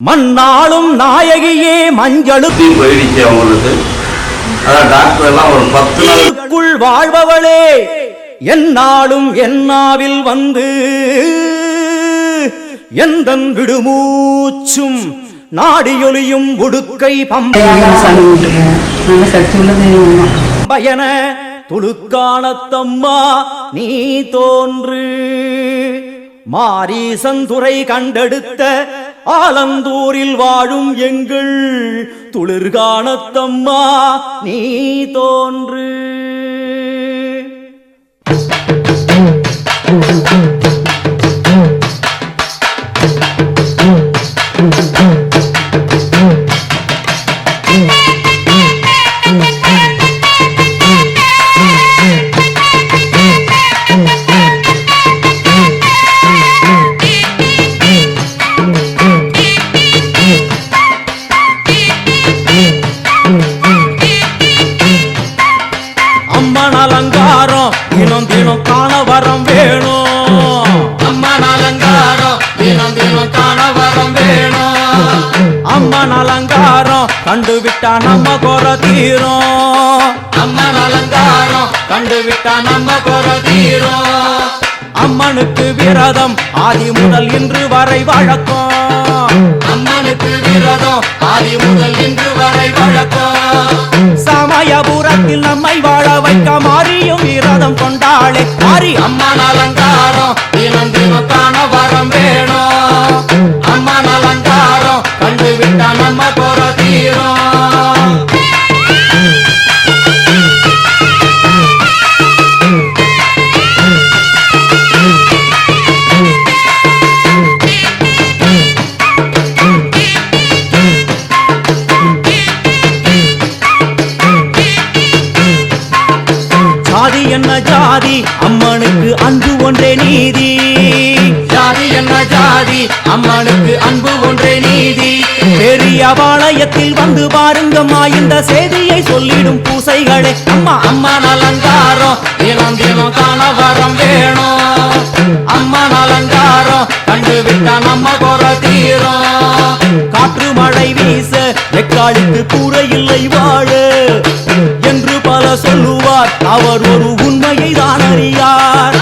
மண்ணாளும் நாயகியே மஞ்சளுக்கு. போயிடுச்சு அவங்களுக்கு அதான் டாக்டர் எல்லாம் ஒரு பத்து நாள் உள்ளுக்குள் வாழ்பவளே என்னாலும் என்னாவில் வந்து எந்தன் விடுமூச்சும் நாடியொலியும் உடுக்கை. பம்பயன துளுக்கானத்தம்மா நீ தோன்று. மாரீசந்துரை கண்டெடுத்த ஆலந்தூரில் வாழும் எங்கள் துளிர்காணத்தம்மா நீ தோன்று. கண்டு விட்டா நம்ம குற தீரும். அம்மன் அலங்காரம் கண்டு விட்டா நம்ம குற தீரும். அம்மனுக்கு விரதம் ஆதி முதல் இன்று வரை வழக்கம். அம்மனுக்கு விரதம் ஆதி முதல் இன்று வரை வழக்கம். சமயபுரத்தில் நம்மை வாழ வைக்க மாறியும் விரதம் கொண்டாளே மாறி. அம்மன் அலங்காரம் அம்மனுக்கு அன்பு ஒன்றே நீதி. ஜாதி என்ன ஜாதி? அம்மனுக்கு அன்பு ஒன்றே நீதி. பெரிய பாளையத்தில் வந்து பாருங்கம்மா இந்த செய்தியை சொல்லிடும் பூசைகளே. அம்மா அம்மன் அலங்காரம் தினம் தினம் காண வரம் வேணும். அம்மன் அலங்காரம் கண்டு விட்டா நம்ம குற தீரும். காற்று மழை வீச வெக்காளுக்கு கூரை இல்லை வாழ. சொல்லுவார். அவர் ஒரு உண்மையை தான் அறியார்.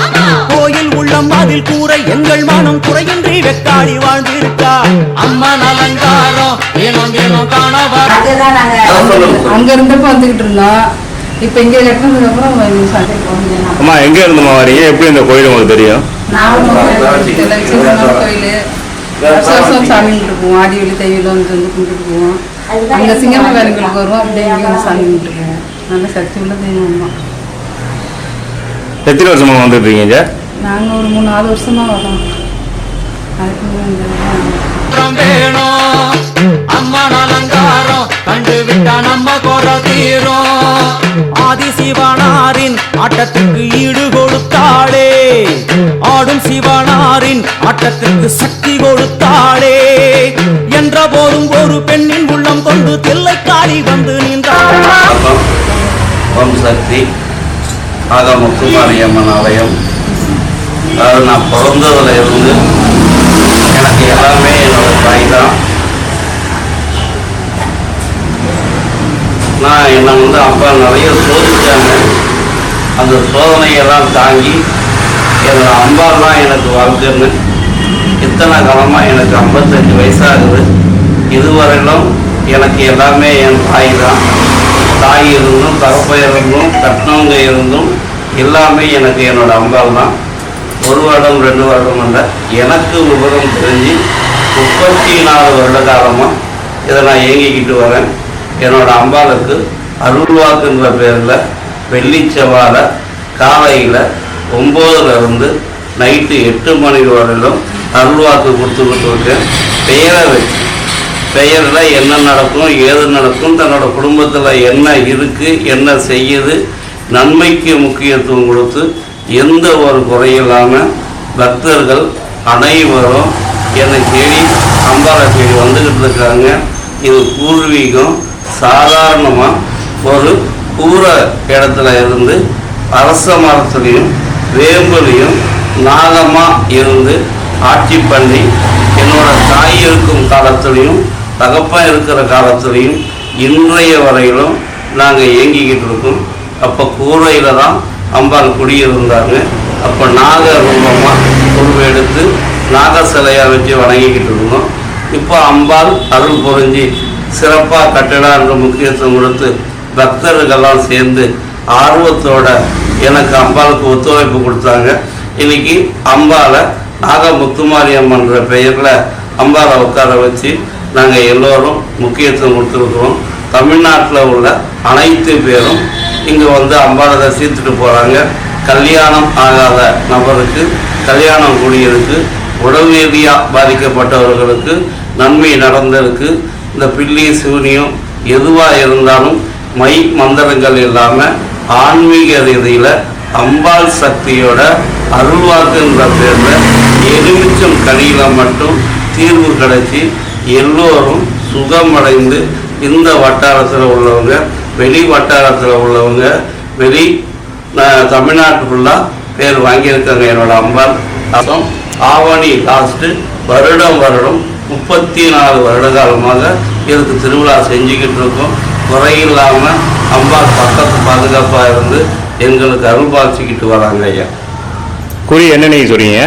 கோயில் உள்ளம் அதில் கூரை எங்கள் மனம் குறையின்றி வெக்காளி வாழ்ந்திருக்கார். அம்மன் அலங்காரம் சொல்லுங்க. அங்க இருந்தப்ப வந்துகிட்டு இருந்தோம். இப்ப இங்க கட்டினதுக்கு அப்புறம் அம்மா எங்க இருந்துமா வரீங்க? எப்படி இந்த கோயில் உங்களுக்கு தெரியும்? கோயில். வருஷம் வருஷம் சாமி கும்பிட்டு போவோம். ஆடி வெளி தைவில வந்து வந்து கும்பிட்டு போவோம். அங்க சிங்கம்மா வேலைகளுக்கு வருவோம். அப்படியே இங்கே வந்து சாமி கும்பிட்டு போவோம். நல்ல சக்தி உள்ள தெய்வம் தான். எத்தனை வருஷமா வந்துட்டு இருக்கீங்க நாங்க ஒரு மூணு நாலு வருஷமா வரோம். ஆதி சிவனாரின் ஆட்டத்துக்கு ஈடு கொடுத்தாளே ஆடும் சிவனாரின் ஆட்டத்திற்கு சக்தி கொடுத்தாளே. என்ற போதும் ஒரு பெண்ணின் உள்ளம் கொண்டு தில்லை தில்லைக்காரி வந்து நின்றாள். ஓம் சக்தி. ஆகம குமாரியம்மன் ஆலயம். அதாவது நான் பிறந்ததுல இருந்து எனக்கு எல்லாமே என்னோட தாய் தான் நான் என்னை வந்து அப்பா நிறைய சோதிச்சாங்க. அந்த சோதனையெல்லாம் தாங்கி என்னோட அம்பா தான் எனக்கு வாழ்க்கைன்னு இத்தனை காலமாக எனக்கு ஐம்பத்தஞ்சு வயசாகுது. இதுவரையிலும் எனக்கு எல்லாமே என் தாய் தான். தாய் இருந்தும் தகப்ப இருந்தும் கட்டினவங்க இருந்தும் எல்லாமே எனக்கு என்னோட அம்பாள் தான். ஒரு வருடம் ரெண்டு வருடம் இல்லை எனக்கு விவரம் தெரிஞ்சு முப்பத்தி நாலு வருட காலமாக இதை நான் இயங்கிக்கிட்டு வரேன். என்னோட அம்பாளுக்கு அருள்வாக்குன்ற பேரில் வெள்ளி செவ்வாழை காலையில் ஒம்போதுல இருந்து நைட்டு எட்டு மணி வரையிலும் அருள்வாக்கு கொடுத்துக்கிட்டு இருக்கேன் பெயரை வச்சு பெயரில் என்ன நடக்கும் ஏது நடக்கும் தன்னோட குடும்பத்தில் என்ன இருக்குது என்ன செய்யுது நன்மைக்கு முக்கியத்துவம் கொடுத்து எந்த ஒரு குறையில்லாமல் பக்தர்கள் அனைவரும் என்னை தேடி அம்பாளை தேடி வந்துக்கிட்டு இருக்காங்க. இது பூர்வீகம். சாதாரணமாக ஒரு கூற இடத்துல இருந்து அரச மரத்துலையும் வேம்புலையும் நாகமாக இருந்து ஆட்சி பண்ணி என்னோட தாய் இருக்கும் காலத்துலேயும் தகப்பன் இருக்கிற காலத்துலேயும் இன்றைய வரையிலும் நாங்கள் இயங்கிக்கிட்டு இருக்கோம். அப்போ கூரையில் தான் அம்பாள் குடியிருந்தாங்க. அப்போ நாக ரூபமாக உருவெடுத்து நாக சிலையாக வச்சு வணங்கிக்கிட்டு இருந்தோம். இப்போ அம்பாள் அருள் புரிஞ்சு சிறப்பாக கட்டிடம் என்ற முக்கியத்துவம் கொடுத்து பக்தர்கள்லாம் சேர்ந்து ஆர்வத்தோட எனக்கு அம்பாளுக்கு ஒத்துழைப்பு கொடுத்தாங்க. இன்னைக்கு அம்பாவை நாக முத்துமாரி அம்மன்ற பெயரில் அம்பாவை உட்கார வச்சு நாங்கள் எல்லோரும் முக்கியத்துவம் கொடுத்துருக்குறோம். தமிழ்நாட்டில் உள்ள அனைத்து பேரும் இங்கே வந்து அம்பாவை தரிசித்துட்டு போகிறாங்க கல்யாணம் ஆகாத நபருக்கு கல்யாணம் கூடியிருக்கு உடல் ரீதியாக பாதிக்கப்பட்டவர்களுக்கு நன்மை நடந்திருக்கு. இந்த பில்லி சூனியம் எதுவாக இருந்தாலும் மை மந்திரங்கள் இல்லாமல் ஆன்மீக ரீதியில் அம்பாள் சக்தியோட அருள்வாக்குன்ற பேரில் எலுமிச்சம் கனியில் மட்டும் தீர்வு கிடைச்சி எல்லோரும் சுகமடைந்து இந்த வட்டாரத்தில் உள்ளவங்க வெளி வட்டாரத்தில் உள்ளவங்க வெளி ந- தமிழ்நாட்டு ஃபுல்லாக பேர் வாங்கியிருக்காங்க என்னோட அம்பாள். அப்புறம் ஆவணி லாஸ்ட்டு வருடம் வருடம் முப்பத்தி நாலு வருட காலமாக இதுக்கு திருவிழா செஞ்சுக்கிட்டு இருக்கோம். குறையில்லாமல் அம்பாள் பக்கத்து பாதுகாப்பாக இருந்து எங்களுக்கு அருள் பாய்ச்சிக்கிட்டு வராங்க ஐயா. குறி என்ன நீங்கள் சொல்றீங்க?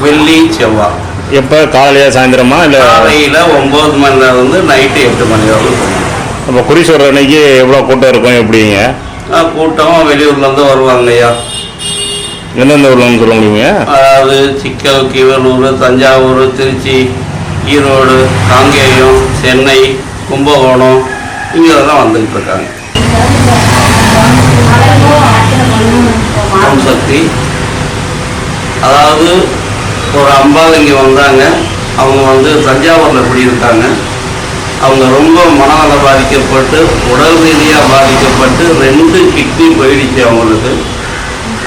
வெள்ளி செவ்வாய். எப்போ? காலையில சாயந்தரமா? இல்லை காலையில் ஒம்பது மணி நேரம் இருந்து நைட்டு எட்டு மணி வரைக்கும் அப்போ குறி சொல்கிற அன்னைக்கு எவ்வளோ கூட்டம் இருக்கும் எப்படிங்க? கூட்டம் வெளியூர்லேருந்து வருவாங்க ஐயா. எந்தெந்த ஊர்லன்னு சொல்ல முடியுங்க? அதாவது சிக்கல் கீவலூர் தஞ்சாவூர் திருச்சி ஈரோடு காங்கேயம் சென்னை கும்பகோணம் இங்கே தான் வந்துக்கிட்டு இருக்காங்க சக்தி. அதாவது ஒரு அம்பாள் இங்கே வந்தாங்க. அவங்க வந்து தஞ்சாவூரில் குடியிருக்காங்க. அவங்க ரொம்ப மனநல பாதிக்கப்பட்டு உடல் ரீதியாக பாதிக்கப்பட்டு ரெண்டு கிட்னி போயிடுச்சு அவங்களுக்கு.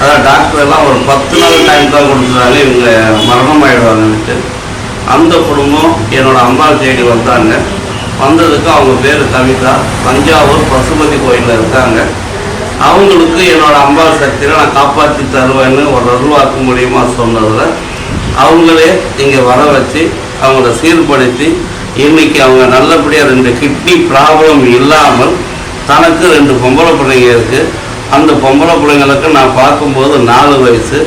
அதான் டாக்டர் எல்லாம் ஒரு பத்து நாள் டைம் தான் கொடுத்துருந்தாங்க இவங்க மரணம் ஆயிடுவாங்கன்ட்டு அந்த குடும்பம் என்னோடய அம்பாள் தேடி வந்தாங்க. வந்ததுக்கு அவங்க பேர் கவிதா. தஞ்சாவூர் பசுபதி கோயிலில் இருக்காங்க. அவங்களுக்கு என்னோட அம்பாள் சக்தியில் நான் காப்பாற்றி தருவேன்னு ஒரு அருள்வாக்கு மூலியமாக சொன்னதில் அவங்களே இங்கே வர வச்சு அவங்கள சீர்படுத்தி இன்னைக்கு அவங்க நல்லபடியாக ரெண்டு கிட்னி ப்ராப்ளம் இல்லாமல் தனக்கு ரெண்டு பொம்பளை பிள்ளைங்க இருக்குது அந்த பொம்பளை பிள்ளைங்களுக்கு நான் பார்க்கும்போது நாலு வயசு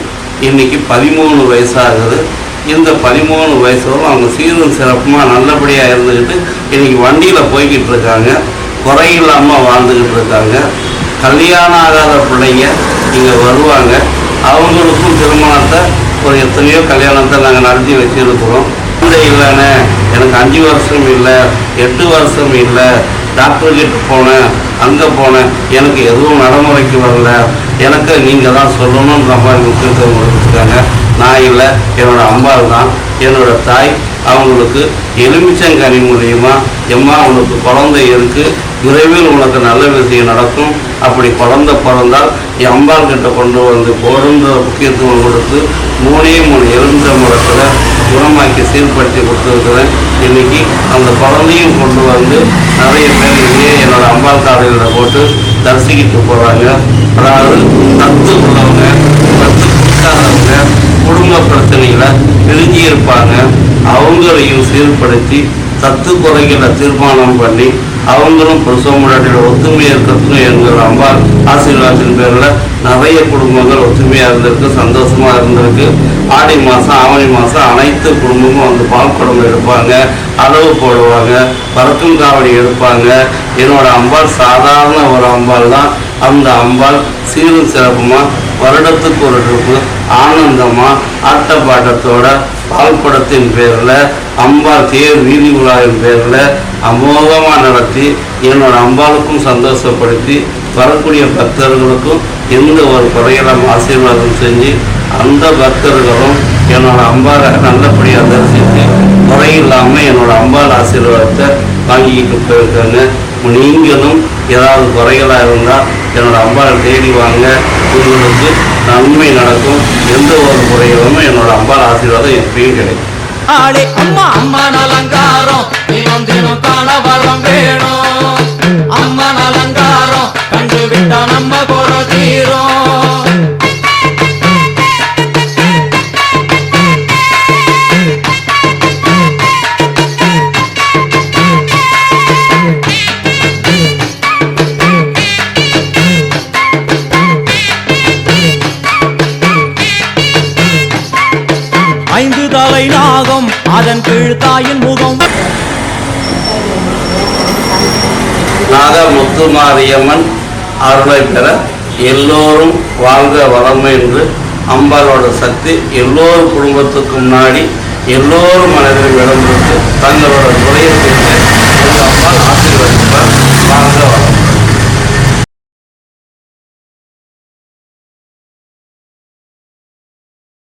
இன்னைக்கு பதிமூணு வயசாகுது. இந்த பதிமூணு வயசுல அவங்க சீரும் சிறப்புமாக நல்லபடியாக இருந்துக்கிட்டு இன்றைக்கி வண்டியில் போய்கிட்டு இருக்காங்க. குறை இல்லாமல் வாழ்ந்துக்கிட்டு இருக்காங்க. கல்யாணம் ஆகாத பிள்ளைங்க இங்கே வருவாங்க. அவங்களுக்கும் திருமணத்தை ஒரு எத்தனையோ கல்யாணத்தை நாங்கள் நடத்தி வச்சுருக்கிறோம். குழந்தை இல்லைண்ணே எனக்கு அஞ்சு வருஷம் இல்லை எட்டு வருஷம் இல்லை. டாக்டர் கிட்ட போனேன் அங்கே போனேன். எனக்கு எதுவும் நடைமுறைக்கு வரல. எனக்கு நீங்கள் தான் சொல்லணுன்ற மாதிரி முக்கியத்துவம் கொடுத்துருக்காங்க. நான் இல்லை என்னோட அம்பாள் தான் என்னோட தாய் அவங்களுக்கு எலுமிச்சங்கனி மூலியமா எம்மா உனக்கு குழந்தை இருக்கு. விரைவில் உனக்கு நல்ல விஷயம் நடக்கும். அப்படி குழந்தை பிறந்தால் என் அம்பாள் கிட்ட கொண்டு வந்து போடுன்ற முக்கியத்துவம் கொடுத்து மூணே மூணு எலுமிச்ச மரத்தில் குணமாக்கி சீர்படுத்தி கொடுத்துருக்குறேன். இன்னைக்கு அந்த குழந்தையும் கொண்டு வந்து நிறைய பேர் இதே என்னோட அம்பாள் காலையில் போட்டு தரிசிக்கிட்டு போகிறாங்க அதாவது தத்து உள்ளவங்க தத்து கொடுக்காதவங்க குடும்ப பிரச்சனைகளை பிரிஞ்சு இருப்பாங்க அவங்களையும் சீர்படுத்தி சத்து குறைகளை தீர்மானம் பண்ணி அவங்களும் புருஷமுடாட்டியோட ஒத்துமையாக இருக்கிறதுக்கும் எங்கள் அம்மா ஆசீர்வாதத்தின் பேரில் நிறைய குடும்பங்கள் ஒத்துமையாக இருந்திருக்கு சந்தோஷமாக இருந்திருக்கு. ஆடி மாதம் ஆவணி மாதம் அனைத்து குடும்பமும் வந்து பால் குடம் எடுப்பாங்க அளவு போடுவாங்க பறக்கும் காவடி எடுப்பாங்க. என்னோட அம்பாள் சாதாரண ஒரு அம்பாள் தான். அந்த அம்பாள் சீரும் சிறப்புமாக வருடத்துக்கு ஒரு ட்ரிப்பு ஆனந்தமாக ஆட்டப்பாட்டத்தோட பால்படத்தின் பேரில் அம்பாள் தேர் வீதி உலாவின் பேரில் அமோகமாக நடத்தி என்னோட அம்பாளுக்கும் சந்தோஷப்படுத்தி வரக்கூடிய பக்தர்களுக்கும் எந்த ஒரு குறையெல்லாம் ஆசீர்வாதம் செஞ்சு அந்த பக்தர்களும் என்னோட அம்பாளை நல்லபடியாக தரிசித்து குறையில்லாமல் என்னோட அம்பாள் ஆசீர்வாதத்தை வாங்கிக்கிட்டு போயிருக்காங்க. நீங்களும் ஏதாவது குறைகளாக இருந்தால் என்னோடய அம்பாளை தேடி வாங்க. உங்களுக்கு நன்மை நடக்கும். எந்த ஒரு குறைகளும் என்னோட அம்பாள் ஆசீர்வாதம் எப்பயும் கிடைக்கும். ஆடே அம்மா அம்மா நலங்காரம் தினம் தினம் காண வரம் வேணும். அம்மா நலங்காரம் முத்துமாரியம்மன் அருளை பெற எல்லோரும் வாழ்க வளமை என்று அம்பாளோட சக்தி எல்லோரும் குடும்பத்துக்கும் நாடி எல்லோரும் மனதில் இடம் கொடுத்து தங்களோட குறையை தீர்த்து எங்கள் அம்பாள் ஆசீர்வதிப்பார். வாழ்க வளம்.